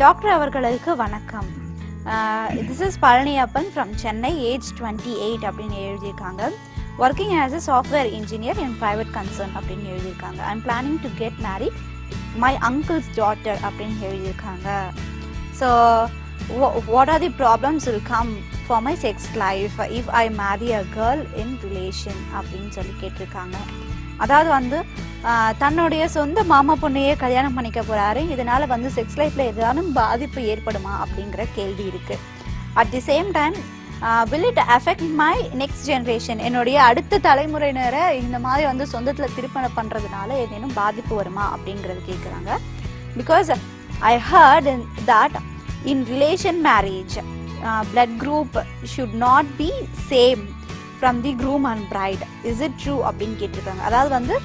Doctor அவர்களுக்கு வணக்கம். This is Palaniappan from Chennai age twenty eight அப்படின்னு எழுதியிருக்காங்க. Working as a software engineer in private concern அப்படின்னு எழுதியிருக்காங்க. I'm planning to get married my uncle's daughter அப்படின்னு எழுதியிருக்காங்க. So what are the problems will come for my sex life if I marry a girl in relation அப்படின்னு சொல்லி கேட்டிருக்காங்க. அதாவது வந்து தன்னுடைய சொந்த மாமா பொண்ணையே கல்யாணம் பண்ணிக்க போறாரு. இதனால வந்து செக்ஸ் லைஃப்ல ஏதானும் பாதிப்பு ஏற்படுமா அப்படிங்கிற கேள்வி இருக்கு. At the same time will it affect my next generation என்னுடைய அடுத்த தலைமுறையினரை இந்த மாதிரி வந்து சொந்தத்தில் திருப்பணம் பண்ணுறதுனால ஏதேனும் பாதிப்பு வருமா அப்படிங்கிறது கேட்குறாங்க because I heard that in relation marriage blood group should not be same from the groom and bride is it true அப்படின்னு கேட்டிருக்காங்க. அதாவது வந்து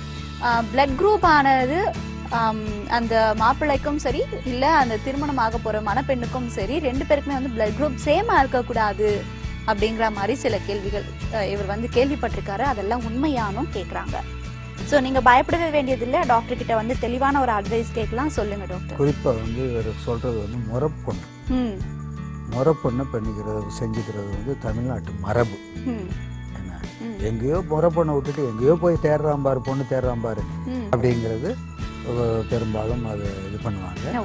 பிளட் குரூப் ஆனது அந்த மாப்பிள்ளைக்கும் சரி இல்லை அந்த திருமணம் ஆக போகிற மணப்பெண்ணுக்கும் சரி ரெண்டு பேருக்குமே வந்து பிளட் குரூப் சேமாக இருக்கக்கூடாது அப்படிங்கிற மாதிரி சில கேள்விகள் இவர் வந்து கேள்விப்பட்டிருக்காரு. அதெல்லாம் உண்மையானும் கேட்குறாங்க ஸோ நீங்கள் பயப்படவே வேண்டியதில்லை. டாக்டர் கிட்ட வந்து தெளிவான ஒரு அட்வைஸ் கேட்கலாம். சொல்லுங்க டாக்டர் குறிப்பாக வந்து இவர் சொல்கிறது வந்து முறப்பொண்ணு. ம். முறப்பொண்ணு பண்ணிக்கிறது செஞ்சுக்கிறது வந்து தமிழ்நாட்டு மரபு. ம். என்ன. எங்கேயோ முறப்பொண்ணை விட்டுட்டு எங்கேயோ போய் தேடுறான் பாரு பொண்ணு தேடுறான் பாரு அப்படிங்கிறது பெரும்பாலும் அது இது பண்ணுவாங்க.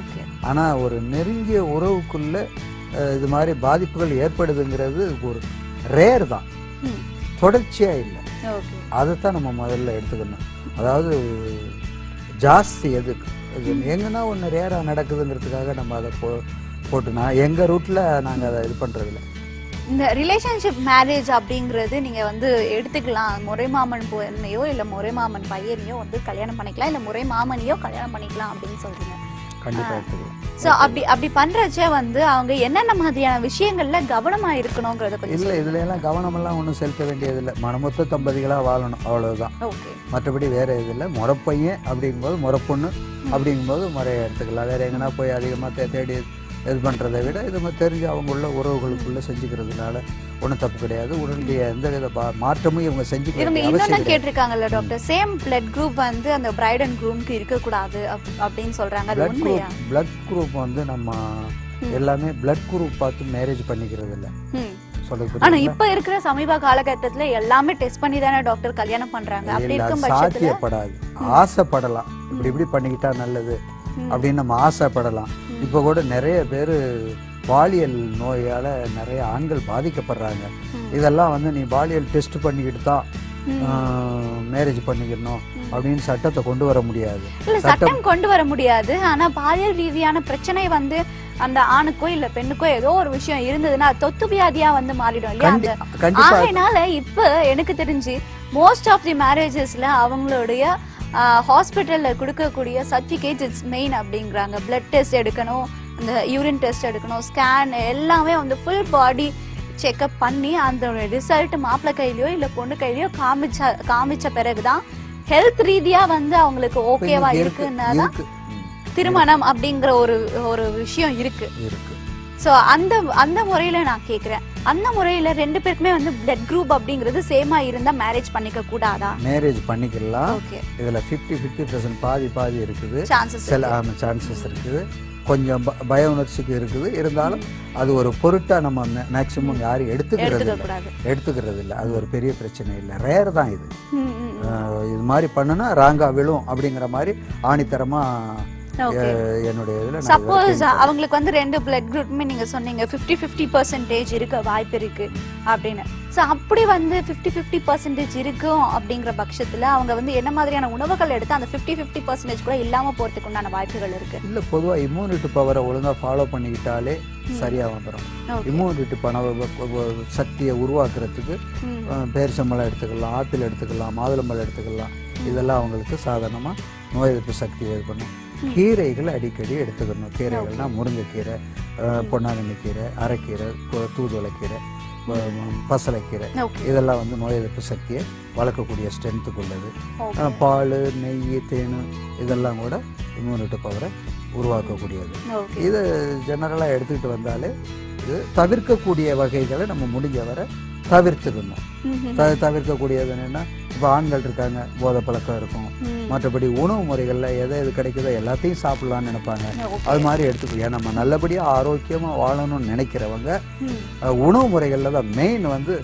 ஆனால் ஒரு நெருங்கிய உறவுக்குள்ள இது மாதிரி பாதிப்புகள் ஏற்படுதுங்கிறது ஒரு ரேர் தான். தொடர்ச்சியாக இல்லை. அதைத்தான் நம்ம முதல்ல எடுத்துக்கணும். அதாவது ஜாஸ்தி எதுக்கு அது எங்கன்னா ஒன்று ரேராக நடக்குதுங்கிறதுக்காக நம்ம அதை போ போட்டுனா எங்கள் ரூட்டில் நாங்கள் அதை இது பண்ணுறதில்ல இந்த ரிலேஷன்ஷிப் மேரேஜ் அப்படிங்கிறது நீங்க வந்து எடுத்துக்கலாம். முறை மாமன் பொண்ணையோ இல்ல முறை மாமன் பையனையோ வந்து கல்யாணம் பண்ணிக்கலாம். இல்ல முறை மாமனையோ கல்யாணம் பண்ணிக்கலாம் அப்படின்னு சொல்றீங்க. கண்டிப்பாக எடுத்துக்கலாம். சோ அப்படி அப்படி பண்றச்ச வந்து அவங்க என்னென்ன மாதிரியான விஷயங்கள்ல கவனமா இருக்கணுங்கிறத கொஞ்சம் இல்லை இதுல எல்லாம் கவனமெல்லாம் ஒன்றும் செலுத்த வேண்டியதில்லை. மனமொத்த தம்பதிகளாக வாழணும் அவ்வளவுதான். ஓகே. மற்றபடி வேற இது இல்லை. முறப்பையன் அப்படிங்கும்போது முறப்பொண்ணு அப்படிங்கும்போது முறையை எடுத்துக்கலாம். வேற எங்கன்னா போய் அதிகமாக தேடி இது பண்ணுறதை விட இது தெரிஞ்சு அவங்க உள்ள உறவுகளுக்குள்ள செஞ்சுக்கிறதுனால ஒன்றும் தப்பு கிடையாது. உடனடிய எந்த வித மாற்றமும் இவங்க செஞ்சுக்க இவங்க வேண்டிய அவசியம் இன்னொன்னு கிடையாது. கேட்டிருக்காங்கல்ல டாக்டர் சேம் பிளட் குரூப் வந்து அந்த பிரைட் அண்ட் குரூம்க்கு இருக்கக்கூடாது அப்- அப்படின்னு சொல்றாங்க. அது பிளட் குரூப் பிளட் குரூப் வந்து நம்ம. எல்லாமே பிளட் குரூப் பார்த்து மேரேஜ் பண்ணிக்கிறது இல்லை. ஆனா? இப்ப இருக்கிற சமீப காலகட்டத்துல எல்லாமே டெஸ்ட் பண்ணி தானே டாக்டர் கல்யாணம் பண்றாங்க. அப்படி இருக்கும் பட்சத்துல சாத்தியப்படாது. ஆசைப்படலாம். இப்படி இப்படி பண்ணிக்கிட்டா நல்லது. அப்படின்னு நம்ம ஆசைப்படலாம். இப்போ கூட நிறைய பேர் பாலியல் நோயால நிறைய ஆண்கள் பாதிக்கப்படுறாங்க. இதெல்லாம் வந்து நீ பாலியல் டெஸ்ட் பண்ணிக்கிட்டு தான். மேரேஜ் பண்ணிக்கணும். அப்படின்னு சட்டத்தை கொண்டு வர முடியாது இல்ல சட்டம் கொண்டு வர முடியாது ஆனா பாலியல் ரீதியான பிரச்சனை வந்து அந்த ஆணுக்கோ இல்ல பெண்ணுக்கோ ஏதோ ஒரு விஷயம் இருந்ததுன்னா தொத்து வியாதியா வந்து மாறிடும் இல்லையா ஆகையினால இப்ப எனக்கு தெரிஞ்சு மோஸ்ட் ஆஃப் தி மேரேஜஸ்ல அவங்களுடைய ஹாஸ்பிட்டல்ல கொடுக்கக்கூடிய சர்டிஃபிகேட்ஸ் இட்ஸ் மெயின் அப்படிங்கிறாங்க. பிளட் டெஸ்ட் எடுக்கணும் அந்த யூரின் டெஸ்ட் எடுக்கணும் ஸ்கேன் எல்லாமே வந்து ஃபுல் பாடி செக்அப் பண்ணி அந்த ரிசல்ட் மாப்பிள்ளை கையிலயோ இல்ல பொண்ணு கையிலயோ காமிச்ச காமிச்ச பிறகுதான் ஹெல்த் ரீதியா வந்து அவங்களுக்கு ஓகேவா இருக்கு இருக்குன்னா இருக்கு. ம், திருமணம் அப்படிங்கிற ஒரு ஒரு விஷயம் இருக்கு. இருக்கு. ஸோ அந்த அந்த முறையில நான் கேக்குறேன். அந்த முறையில ரெண்டு பேருக்குமே வந்து பிளட் குரூப் அப்படிங்கிறது சேமா இருந்தா மேரேஜ் பண்ணிக்க கூடாதா? மேரேஜ் பண்ணிக்கலாம். ஓகே இதுல 50 ஃபிஃப்டி பர்சன்ட் பாதி பாதி இருக்குது. சான்சஸ் சில சான்சஸ் இருக்குது. கொஞ்சம் பய உணர்ச்சிக்கு இருக்குது. இருந்தாலும் அது ஒரு பொருட்டா நம்ம மேக்சிமம் யாரும் எடுத்துக்கிறது எடுத்துக்க இல்லை எடுத்துக்கிறது இல்லை. அது ஒரு பெரிய பிரச்சனை இல்லை. ரேர் தான் இது. இது மாதிரி பண்ணுனா ராங்கா விழும் அப்படிங்கிற மாதிரி ஆணித்தரமா ஓகே அஹ் என்னுடைய இதில் சப்போஸ் அவங்களுக்கு வந்து ரெண்டு பிளட் குரூப்புமே நீங்க சொன்னீங்க 50 ஃபிஃப்டி பர்சன்டேஜ் இருக்க வாய்ப்பு இருக்கு அப்படின்னு. ஸோ அப்படி வந்து 50 ஃபிஃப்டி பர்சன்டேஜ் இருக்கும் அப்படிங்கிற பட்சத்துல அவங்க வந்து என்ன மாதிரியான உணவுகள் எடுத்து அந்த 50 ஃபிஃப்டி பர்சன்டேஜ் கூட இல்லாம போறதுக்கு உண்டான வாய்ப்புகள் இருக்கு? இல்லை பொதுவாக இம்யூனிட்டி பவரை ஒழுங்கா ஃபாலோ பண்ணிக்கிட்டாலே சரியா வந்துடும் இம்யூனிட்டி பண சக்தியை உருவாக்குறதுக்கு பேரிச்சம்பழம் எடுத்துக்கலாம் ஆப்பிள் எடுத்துக்கலாம் மாதுளம்பழம் எடுத்துக்கலாம். இதெல்லாம் அவங்களுக்கு சாதாரணமாக நோய் எதிர்ப்பு சக்தி இது பண்ணும். கீரைகள் அடிக்கடி எடுத்துக்கணும். கீரைகள்னா முருங்கைக்கீரை பொன்னாங்கண்ணி கீரை அரைக்கீரை தூதுவளைக்கீரை அஹ், பசலைக்கீரை. இதெல்லாம் வந்து நோய் எதிர்ப்பு சக்தியை வளர்க்கக்கூடிய ஸ்ட்ரென்த்துக்கு உள்ளது ஓகே அஹ், பால் நெய் தேன் இதெல்லாம் கூட இம்யூனிட்டி பவரை உருவாக்கக்கூடியது. இது ஜெனரலாக எடுத்துக்கிட்டு வந்தாலே இது தவிர்க்கக்கூடிய வகைகளை நம்ம முடிஞ்ச வரை தவிர்த்துக்கணும். த தவிர்க்கக்கூடியது என்னென்னா இப்போ ஆண்கள் இருக்காங்க போதை பழக்கம் இருக்கும். மற்றபடி உணவு முறைகளில் எதை எது கிடைக்குதோ எல்லாத்தையும் சாப்பிடலாம்னு நினைப்பாங்க. அது மாதிரி எடுத்துக்கோ ஏன் நம்ம நல்லபடியாக ஆரோக்கியமாக வாழணும்னு நினைக்கிறவங்க உணவு முறைகளில் தான் மெயின் வந்து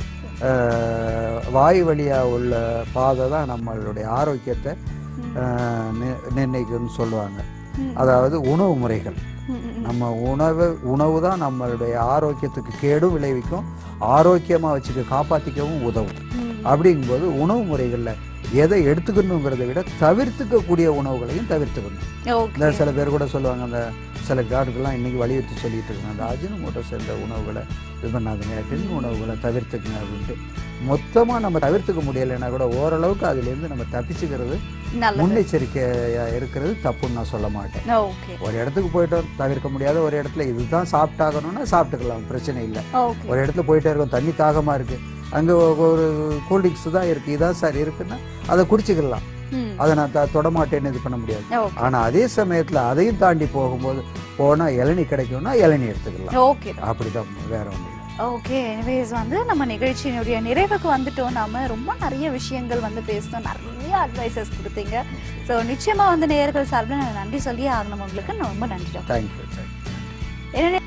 வாய் வழியாக உள்ள பாதை தான் நம்மளுடைய ஆரோக்கியத்தை ம். அஹ், நி- நிர்ணயிக்கும்னு சொல்லுவாங்க. அதாவது உணவு முறைகள். நம்ம உணவு உணவு தான் நம்மளுடைய ஆரோக்கியத்துக்கு கேடும் விளைவிக்கும் ஆரோக்கியமாக வச்சுக்க காப்பாற்றிக்கவும் உதவும். அப்படிங்கும்போது உணவு முறைகளில் எதை எடுத்துக்கணுங்கிறத விட தவிர்த்துக்கக்கூடிய உணவுகளையும் தவிர்த்துக்கணும். இந்த சில பேர் கூட சொல்லுவாங்க அந்த சில கார்டுக்கெல்லாம் இன்னைக்கு வலியுறுத்தி சொல்லிட்டு இருக்காங்க அந்த அஜினமோட்டோ சேர்ந்த உணவுகளை இது பண்ணாதுங்க டின் உணவுகளை தவிர்த்துக்குங்க அப்படின்ட்டு. மொத்தமாக நம்ம தவிர்த்துக்க முடியலைன்னா கூட ஓரளவுக்கு அதுலேருந்து நம்ம தப்பிச்சுக்கிறது முன்னெச்சரிக்கையாக இருக்கிறது தப்புன்னு நான் சொல்ல மாட்டேன். ஒரு இடத்துக்கு போயிட்டோம் தவிர்க்க முடியாத ஒரு இடத்துல இதுதான் சாப்பிட்டாகணும்னா சாப்பிட்டுக்கலாம் பிரச்சனை இல்லை. ஒரு இடத்துல போயிட்டே இருக்கும் தண்ணி தாகமாக இருக்குது அங்கே ஒரு கூல்ட்ரிங்க்ஸ் தான் இருக்குது இதான் சார் இருக்குன்னா அதை குடிச்சிக்கலாம். அதை நான் தொடமாட்டேன்னு இது பண்ண முடியாது. ஆனால் அதே சமயத்தில் அதையும் தாண்டி போகும்போது போனால் இளநீ கிடைக்கும்னா இளநீ எடுத்துக்கலாம். ஓகே அப்படிதான் வேற ஒன்றும் ஓகே எனிவேஸ் வந்து நம்ம நிகழ்ச்சியினுடைய நிறைவுக்கு வந்துட்டோம். நாம ரொம்ப நிறைய விஷயங்கள் வந்து பேசணும் நிறைய அட்வைசஸ் கொடுத்தீங்க. ஸோ நிச்சயமா வந்து நேயர்கள் சார்பில் நான் நன்றி சொல்லி ஆகணும். உங்களுக்கு நான் ரொம்ப நன்றி தேங்க்யூ என்ன